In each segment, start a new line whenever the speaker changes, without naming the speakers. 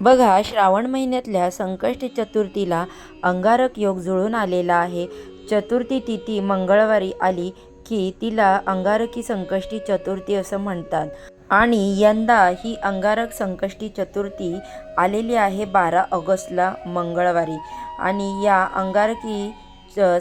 बघा श्रावण महिन्यातल्या संकष्टी चतुर्थीला अंगारक योग जुळून आलेला आहे. चतुर्थी तिथी मंगळवारी आली की तिला अंगारकी संकष्टी चतुर्थी असं म्हणतात. आणि यंदा ही अंगारक संकष्टी चतुर्थी आलेली आहे बारा ऑगस्टला मंगळवारी. आणि या अंगारकी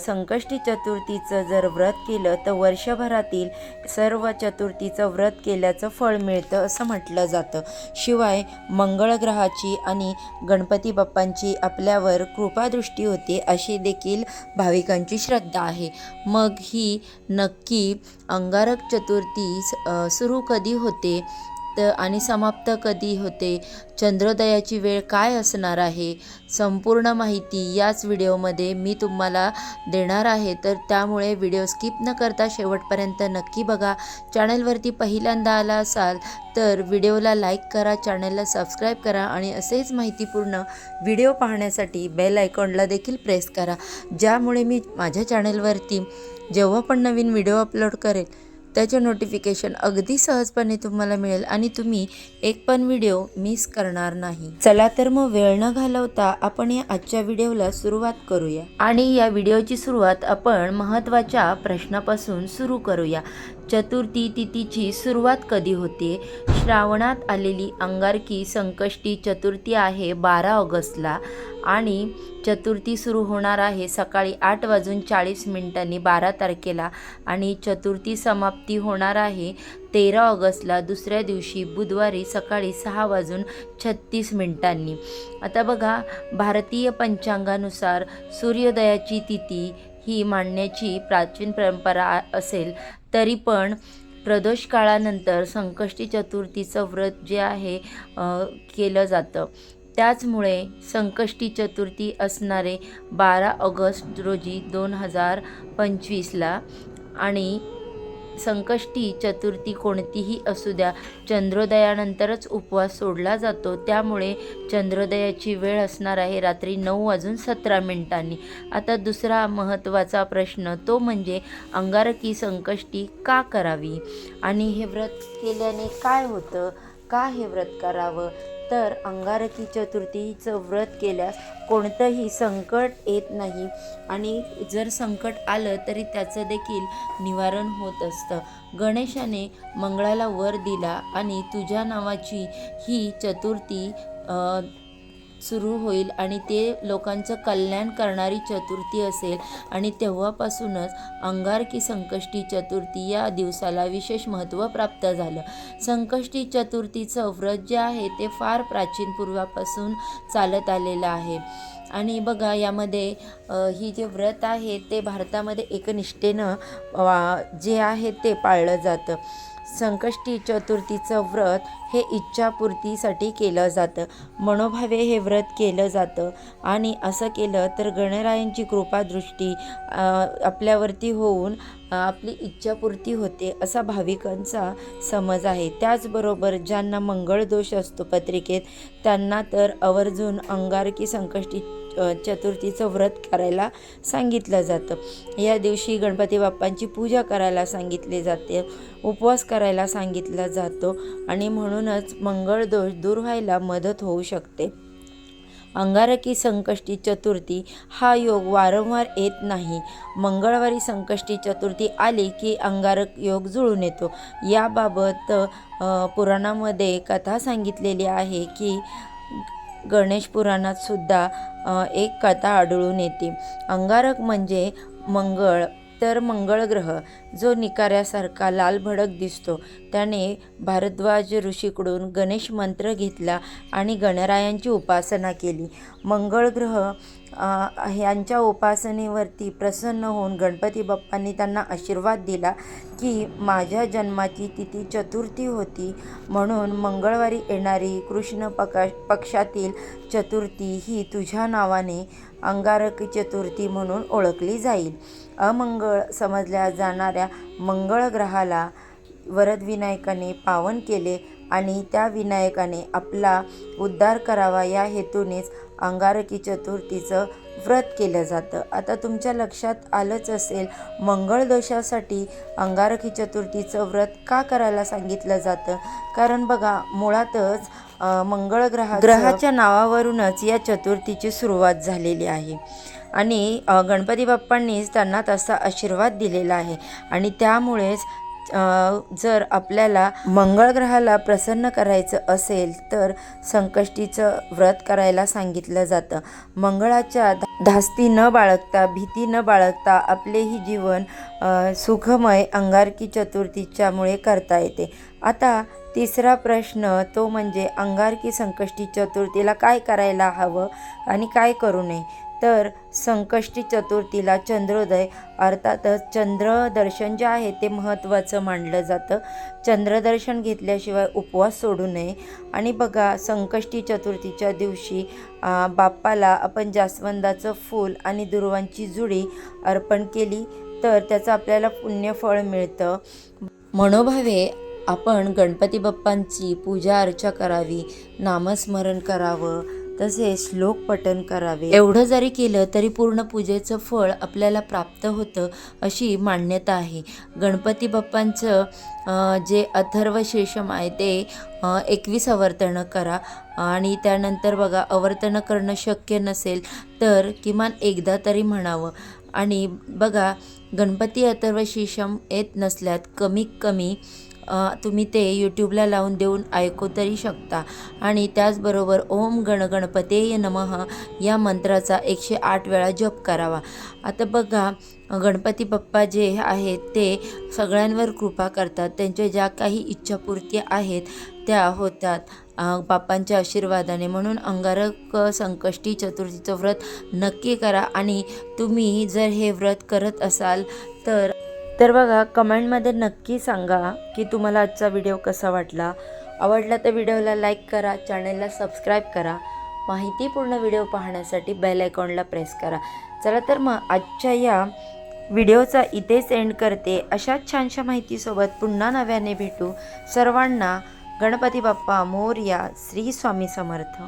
संकष्टी चतुर्थीचं जर व्रत केलं तर वर्षभरातील सर्व चतुर्थीचं व्रत केल्याचं फळ मिळतं असं म्हटलं जातं. शिवाय मंगळग्रहाची आणि गणपती बाप्पांची आपल्यावर कृपादृष्टी होते अशी देखील भाविकांची श्रद्धा आहे. मग ही नक्की अंगारक चतुर्थी सुरू कधी होते? तर आणि समाप्त कधी होते? चंद्रोदयाची वेळ काय असणार आहे? संपूर्ण माहिती याच व्हिडिओमध्ये मी तुम्हाला देणार आहे. तर त्यामुळे व्हिडिओ स्किप न करता शेवटपर्यंत नक्की बघा. चॅनलवरती पहिल्यांदा आला असाल तर व्हिडिओला लाईक करा चॅनलला सबस्क्राईब करा आणि असेच माहितीपूर्ण व्हिडिओ पाहण्यासाठी बेल आयकॉनला देखील प्रेस करा. ज्यामुळे मी माझ्या चॅनलवरती जेव्हा पण नवीन व्हिडिओ अपलोड करेल त्याचे नोटिफिकेशन अगदी सहजपणे तुम्हाला मिळेल आणि तुम्ही एक पण व्हिडिओ मिस करणार नाही. चला तर मग वेळ न घालवता आपण या आजच्या व्हिडिओला सुरुवात करूया. आणि या व्हिडिओची सुरुवात आपण महत्त्वाच्या प्रश्नापासून सुरू करूया. चतुर्थी तिथीची सुरुवात कधी होते? श्रावणात आलेली अंगारकी संकष्टी चतुर्थी आहे बारा ऑगस्टला आणि चतुर्थी सुरू होणार आहे सकाळी आठ वाजून चाळीस मिनिटांनी बारा तारखेला आणि चतुर्थी समाप्ती होणार आहे तेरा ऑगस्टला दुसऱ्या दिवशी बुधवारी सकाळी सहा वाजून छत्तीस मिनिटांनी. आता बघा भारतीय पंचांगानुसार सूर्योदयाची तिथी ही मांडण्याची प्राचीन परंपरा असेल तरी पण प्रदोष काळानंतर संकष्टी चतुर्थीचं व्रत जे आहे केलं जातं. त्याचमुळे संकष्टी चतुर्थी असणारे बारा ऑगस्ट रोजी दोन हजार पंचवीसला आणि संकष्टी चतुर्थी कोणतीही असू द्या चंद्रोदयानंतरच उपवास सोडला जातो. त्यामुळे चंद्रोदयाची वेळ असणार आहे रात्री नऊ वाजून सतरा मिनिटांनी. आता दुसरा महत्त्वाचा प्रश्न तो म्हणजे अंगारकी संकष्टी का करावी? आणि हे व्रत केल्याने काय होतं? का हे व्रत करावं? तर अंगारकी चतुर्थीचं व्रत केल्यास कोणतंही संकट येत नाही. आणि जर संकट आलं तरी त्याचं देखील निवारण होत असतं. गणेशाने मंगळाला वर दिला आणि तुझ्या नावाची ही चतुर्थी सुरू होईल आणि ते लोकांचं कल्याण करणारी चतुर्थी असेल. आणि तेव्हापासूनच अंगारकी संकष्टी चतुर्थी या दिवसाला विशेष महत्त्व प्राप्त झालं. संकष्टी चतुर्थीचं व्रत जे आहे ते फार प्राचीन पूर्वापासून चालत आलेलं आहे. आणि बघा यामध्ये ही जे व्रत आहे ते भारतामध्ये एकनिष्ठेनं जे आहे ते पाळलं जातं. संकष्टी चतुर्थीचं व्रत हे इच्छापूर्तीसाठी केलं जातं. मनोभावे हे व्रत केलं जातं. आणि असं केलं तर गणरायांची कृपादृष्टी आपल्यावरती होऊन आपली इच्छापूर्ती होते असा भाविकांचा समज आहे. त्याचबरोबर ज्यांना मंगळदोष असतो पत्रिकेत त्यांना तर आवर्जून अंगारकी संकष्टी चतुर्थीचं व्रत करायला सांगितलं जातं. या दिवशी गणपती बाप्पांची पूजा करायला सांगितली जाते उपवास करायला सांगितला जातो आणि म्हणूनच मंगळ दोष दूर व्हायला मदत होऊ शकते. अंगारकी संकष्टी चतुर्थी हा योग वारंवार येत नाही. मंगळवारी संकष्टी चतुर्थी आली की अंगारक योग जुळून येतो. याबाबत पुराणामध्ये कथा सांगितलेली आहे की गणेश पुराणात सुद्धा एक कथा आढळून येते. अंगारक म्हणजे मंगळ. तर मंगळ ग्रह जो निकाऱ्यासारखा लाल भडक दिसतो त्याने भारद्वाज ऋषीकडून गणेश मंत्र घेतला आणि गणरायांची उपासना केली. मंगळ ग्रह यांच्या उपासनेवरती प्रसन्न होऊन गणपती बाप्पांनी त्यांना आशीर्वाद दिला की माझ्या जन्माची तिथी चतुर्थी होती. म्हणून मंगळवारी येणारी कृष्ण पका पक्षातील चतुर्थी ही तुझ्या नावाने अंगारक चतुर्थी म्हणून ओळखली जाईल. अमंगळ समजल्या जाणाऱ्या मंगळ ग्रहाला वरदविनायकाने पावन केले आणि त्या विनायकाने आपला उद्धार करावा या हेतूनेच अंगारकी चतुर्थीचं व्रत केलं जातं. आता तुमच्या लक्षात आलंच असेल मंगळ दोषासाठी अंगारकी चतुर्थीचं व्रत का करायला सांगितलं जातं? कारण बघा मुळातच मंगळ ग्रहा ग्रहाच्या नावावरूनच या चतुर्थीची सुरुवात झालेली आहे. आणि गणपती बाप्पांनीच त्यांना तसा आशीर्वाद दिलेला आहे. आणि त्यामुळेच जर आपल्याला मंगळ ग्रहाला प्रसन्न करायचं असेल तर संकष्टीचं व्रत करायला सांगितलं जातं. मंगळाच्या धा- धास्ती न बाळगता भीती न बाळगता आपलेही जीवन सुखमय अंगारकी चतुर्थीच्यामुळे करता येते. आता तिसरा प्रश्न तो म्हणजे अंगारकी संकष्टी चतुर्थीला काय करायला हवं आणि काय करू नये? तर संकष्टी चतुर्थीला चंद्रोदय अर्थातच चंद्रदर्शन जे आहे ते महत्त्वाचं मानलं जातं. चंद्रदर्शन घेतल्याशिवाय उपवास सोडू नये. आणि बघा संकष्टी चतुर्थीच्या दिवशी बाप्पाला आपण जास्वंदाचं फूल आणि दुर्वांची जुडी अर्पण केली तर त्याचं आपल्याला पुण्यफळ मिळतं. मनोभावे आपण गणपती बाप्पांची पूजा अर्चा करावी नामस्मरण करावं. तसेच श्लोक पठण करावे. एवढं जरी केलं तरी पूर्ण पूजेचं फळ आपल्याला प्राप्त होतं अशी मान्यता आहे. गणपती बाप्पांचं जे अथर्व शेषम आहे ते एकवीस अवर्तनं करा. आणि त्यानंतर बघा अवर्तनं करणं शक्य नसेल तर किमान एकदा तरी म्हणावं. आणि बघा गणपती अथर्व शीशम येत नसल्यात कमीत कमी कमी तुम्ही ते यूट्यूबला लावून देऊन ऐकू तरी शकता. आणि त्याचबरोबर ओम गण गणपतेय नमः या मंत्राचा एकशे आठ वेळा जप करावा. आता बघा गणपती बाप्पा जे आहेत ते सगळ्यांवर कृपा करतात. त्यांच्या ज्या काही इच्छापूर्ती आहेत त्या होतात. बाप्पांच्या आशीर्वादाने. म्हणून अंगारक संकष्टी चतुर्थीचं व्रत नक्की करा. आणि तुम्ही जर हे व्रत करत असाल तर तर बघा कमेंटमध्ये नक्की सांगा की तुम्हाला आजचा व्हिडिओ कसा वाटला. आवडला तर व्हिडिओला लाईक करा चॅनलला सबस्क्राईब करा. माहितीपूर्ण व्हिडिओ पाहण्यासाठी बेल आयकॉनला प्रेस करा. चला तर मग आजच्या या व्हिडिओचा इथेच एंड करते. अशाच छानशा माहितीसोबत पुन्हा नव्याने भेटू. सर्वांना गणपती बाप्पा मोर्या श्री स्वामी समर्थ.